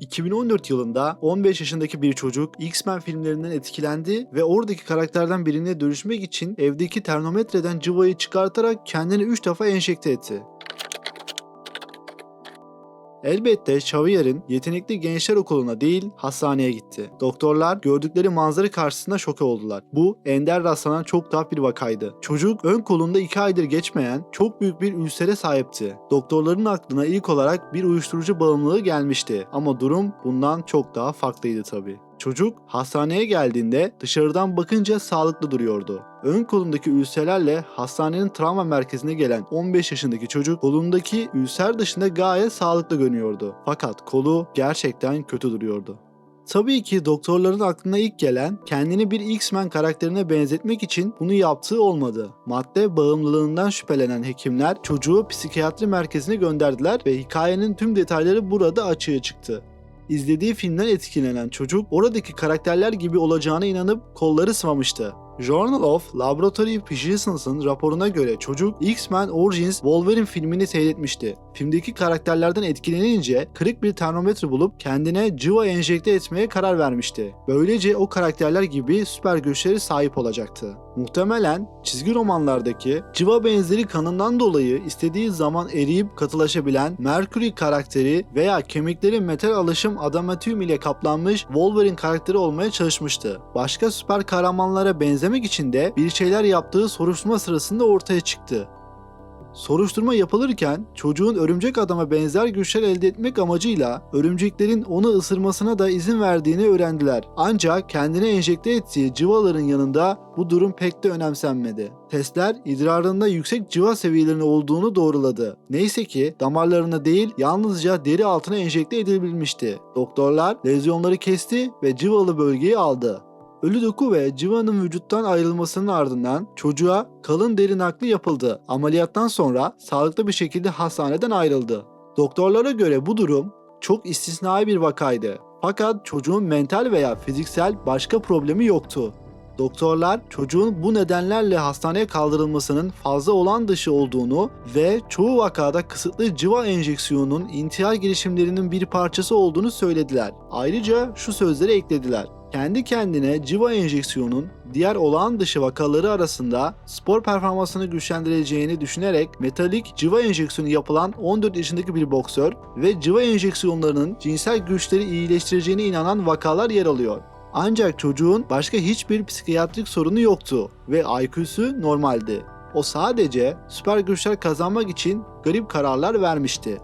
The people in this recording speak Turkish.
2014 yılında 15 yaşındaki bir çocuk X-Men filmlerinden etkilendi ve oradaki karakterden birine dönüşmek için evdeki termometreden cıvayı çıkartarak kendini 3 defa enjekte etti. Elbette Xavier'in yetenekli gençler okuluna değil hastaneye gitti. Doktorlar gördükleri manzara karşısında şok oldular. Bu ender rastlanan çok tuhaf bir vakaydı. Çocuk ön kolunda 2 aydır geçmeyen çok büyük bir ülsere sahipti. Doktorların aklına ilk olarak bir uyuşturucu bağımlılığı gelmişti ama durum bundan çok daha farklıydı tabii. Çocuk hastaneye geldiğinde dışarıdan bakınca sağlıklı duruyordu. Ön kolundaki ülserlerle hastanenin travma merkezine gelen 15 yaşındaki çocuk kolundaki ülser dışında gayet sağlıklı görünüyordu. Fakat kolu gerçekten kötü duruyordu. Tabii ki doktorların aklına ilk gelen kendini bir X-Men karakterine benzetmek için bunu yaptığı olmadı. Madde bağımlılığından şüphelenen hekimler çocuğu psikiyatri merkezine gönderdiler ve hikayenin tüm detayları burada açığa çıktı. İzlediği filmden etkilenen çocuk oradaki karakterler gibi olacağına inanıp kolları sıvamıştı. Journal of Laboratory Physicians'ın raporuna göre çocuk X-Men Origins Wolverine filmini seyretmişti. Filmdeki karakterlerden etkilenince kırık bir termometre bulup kendine cıva enjekte etmeye karar vermişti. Böylece o karakterler gibi süper güçlere sahip olacaktı. Muhtemelen çizgi romanlardaki cıva benzeri kanından dolayı istediği zaman eriyip katılaşabilen Mercury karakteri veya kemikleri metal alışım adamantium ile kaplanmış Wolverine karakteri olmaya çalışmıştı. Başka süper kahramanlara benzemek için de bir şeyler yaptığı soruşturma sırasında ortaya çıktı. Soruşturma yapılırken çocuğun örümcek adama benzer güçler elde etmek amacıyla örümceklerin onu ısırmasına da izin verdiğini öğrendiler. Ancak kendine enjekte ettiği cıvaların yanında bu durum pek de önemsenmedi. Testler idrarında yüksek cıva seviyelerinin olduğunu doğruladı. Neyse ki damarlarına değil yalnızca deri altına enjekte edilebilmişti. Doktorlar lezyonları kesti ve cıvalı bölgeyi aldı. Ölü doku ve civanın vücuttan ayrılmasının ardından çocuğa kalın deri nakli yapıldı. Ameliyattan sonra sağlıklı bir şekilde hastaneden ayrıldı. Doktorlara göre bu durum çok istisnai bir vakaydı. Fakat çocuğun mental veya fiziksel başka problemi yoktu. Doktorlar çocuğun bu nedenlerle hastaneye kaldırılmasının fazla olan dışı olduğunu ve çoğu vakada kısıtlı civa enjeksiyonunun intihar girişimlerinin bir parçası olduğunu söylediler. Ayrıca şu sözleri eklediler. Kendi kendine civa enjeksiyonun diğer olağan dışı vakaları arasında spor performansını güçlendireceğini düşünerek metalik civa enjeksiyonu yapılan 14 yaşındaki bir boksör ve civa enjeksiyonlarının cinsel güçleri iyileştireceğine inanan vakalar yer alıyor. Ancak çocuğun başka hiçbir psikiyatrik sorunu yoktu ve IQ'su normaldi. O sadece süper güçler kazanmak için garip kararlar vermişti.